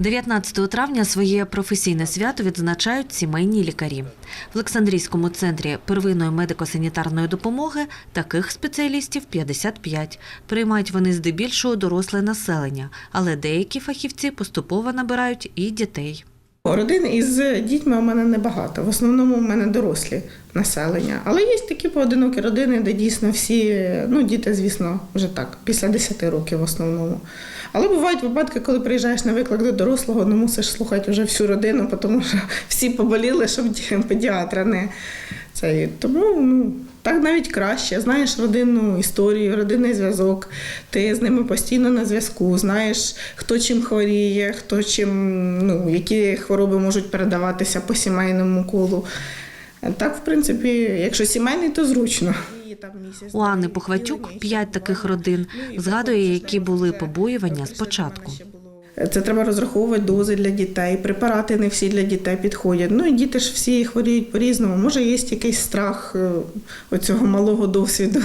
19 травня своє професійне свято відзначають сімейні лікарі. В Олександрійському центрі первинної медико-санітарної допомоги таких спеціалістів 55. Приймають вони здебільшого доросле населення, але деякі фахівці поступово набирають і дітей. Родин із дітьми у мене небагато. В основному у мене дорослі населення. Але є такі поодинокі родини, де дійсно всі, ну діти, звісно, вже так, після 10 років в основному. Але бувають випадки, коли приїжджаєш на виклик до дорослого, не мусиш слухати вже всю родину, тому що всі поболіли, щоб педіатра не це. Тому ну, так навіть краще. Знаєш родинну історію, родинний зв'язок. Ти з ними постійно на зв'язку. Знаєш, хто чим хворіє, хто чим, ну, які хвороби можуть передаватися по сімейному колу. Так, в принципі, якщо сімейний, то зручно. У Анни Похватюк п'ять таких родин. Згадує, які були побоювання спочатку. Це треба розраховувати дози для дітей, препарати не всі для дітей підходять. Ну і діти ж всі хворіють по-різному. Може, є якийсь страх е, оцього малого досвіду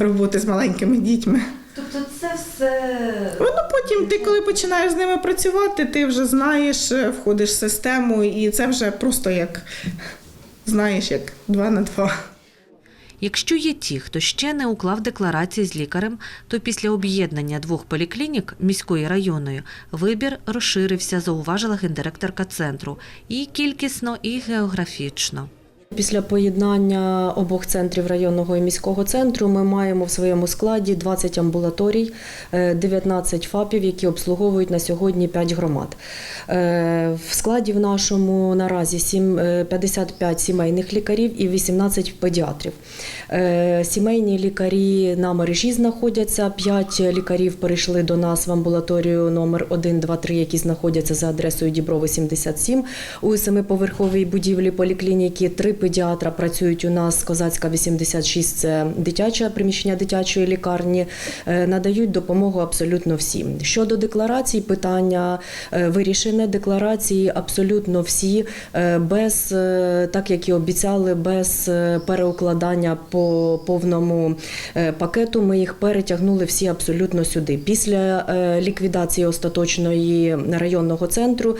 роботи з маленькими дітьми. Тобто це все Ну потім ти, коли починаєш з ними працювати, ти вже знаєш, е, входиш в систему, і це вже просто як знаєш, як два на два. Якщо є ті, хто ще не уклав декларації з лікарем, то після об'єднання двох поліклінік міської районою вибір розширився, зауважила гендиректорка центру і кількісно, і географічно. Після поєднання обох центрів районного і міського центру ми маємо в своєму складі 20 амбулаторій, е, 19 ФАПів, які обслуговують на сьогодні 5 громад. Е, В складі в нашому наразі е, 55 сімейних лікарів і 18 педіатрів. Е, Сімейні лікарі на мережі знаходяться. 5 лікарів перейшли до нас в амбулаторію номер 1, 2, 3, які знаходяться за адресою Діброви 77 у семиповерховій будівлі поліклініки. Три педіатра працюють у нас Козацька 86, це дитяче приміщення дитячої лікарні. Е, Надають допомогу абсолютно всім. Щодо декларацій, питання е, вирішене. Декларації абсолютно всі е, без, так як і обіцяли, без переукладання по повному пакету. Ми їх перетягнули всі абсолютно сюди. Після ліквідації остаточної районного центру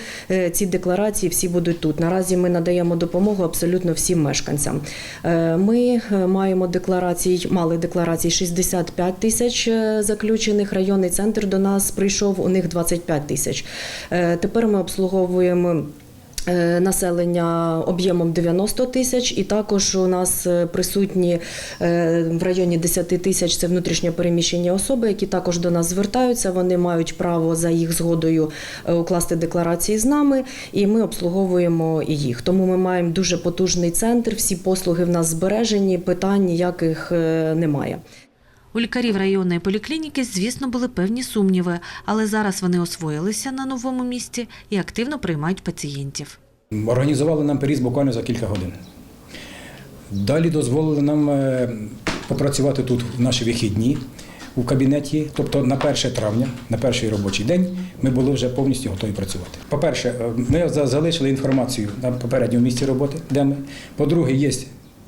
ці декларації всі будуть тут. Наразі ми надаємо допомогу абсолютно всім мешканцям. Е, Ми е, маємо декларації, мали декларації 65 тисяч е, заключених. Районний центр до нас прийшов, у них 25 тисяч. Тепер ми обслуговуємо. Е, Населення об'ємом 90 тисяч, і також у нас е, присутні е, в районі 10 тисяч це внутрішньо переміщені особи, які також до нас звертаються. Вони мають право за їх згодою укласти декларації з нами, і ми обслуговуємо і їх. Тому ми маємо дуже потужний центр. Всі послуги в нас збережені, питань ніяких немає. У лікарів районної поліклініки, звісно, були певні сумніви, але зараз вони освоїлися на новому місці і активно приймають пацієнтів. Організували нам переїзд буквально за кілька годин. Далі дозволили нам е, попрацювати тут в наші вихідні у кабінеті, тобто на 1 травня, на перший робочий день, ми були вже повністю готові працювати. По-перше, е, ми залишили інформацію на попередньому місці роботи, де ми. По-друге, є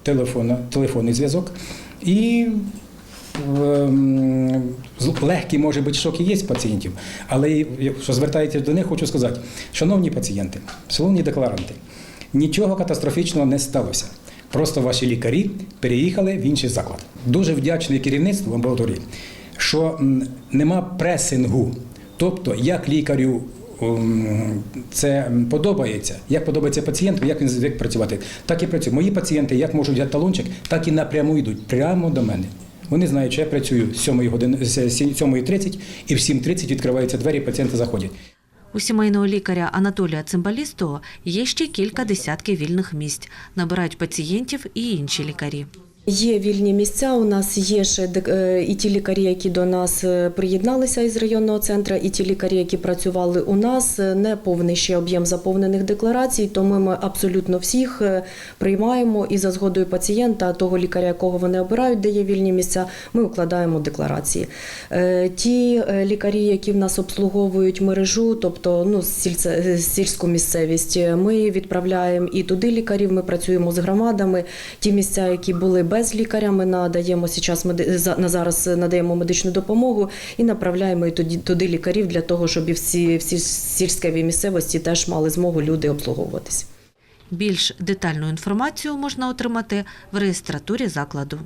телефон, телефонний зв'язок. І ем, з- легкий може бути шок і є пацієнтів, але і, якщо звертаєтесь до них, хочу сказати, шановні пацієнти, шановні декларанти, нічого катастрофічного не сталося. Просто ваші лікарі переїхали в інший заклад. Дуже вдячний керівництву амбулаторії, що нема пресингу. Тобто, як лікарю це подобається, як подобається пацієнту, як він звик працювати, так і працює. Мої пацієнти як можуть взяти талончик, так і напряму йдуть прямо до мене. Вони знають, що я працюю з 7 години з 7.30 і в 7.30 відкриваються двері, пацієнти заходять. У сімейного лікаря Анатолія Цимбалістого є ще кілька десятків вільних місць. Набирають пацієнтів і інші лікарі. Є вільні місця. У нас є ще е, і ті лікарі, які до нас е, приєдналися із районного центру, і ті лікарі, які працювали у нас. Е, Не повний ще об'єм заповнених декларацій, тому ми абсолютно всіх приймаємо і за згодою пацієнта, того лікаря, якого вони обирають, де є вільні місця, ми укладаємо декларації. Ті лікарі, які в нас обслуговують мережу, тобто ну сільську місцевість, ми відправляємо і туди лікарів. Ми працюємо з громадами. Ті місця, які були без без лікарями надаємо зараз на зараз надаємо медичну допомогу і направляємо туди, туди лікарів для того, щоб і всі, всі сільськеві місцевості теж мали змогу люди обслуговуватись. Більш детальну інформацію можна отримати в реєстратурі закладу.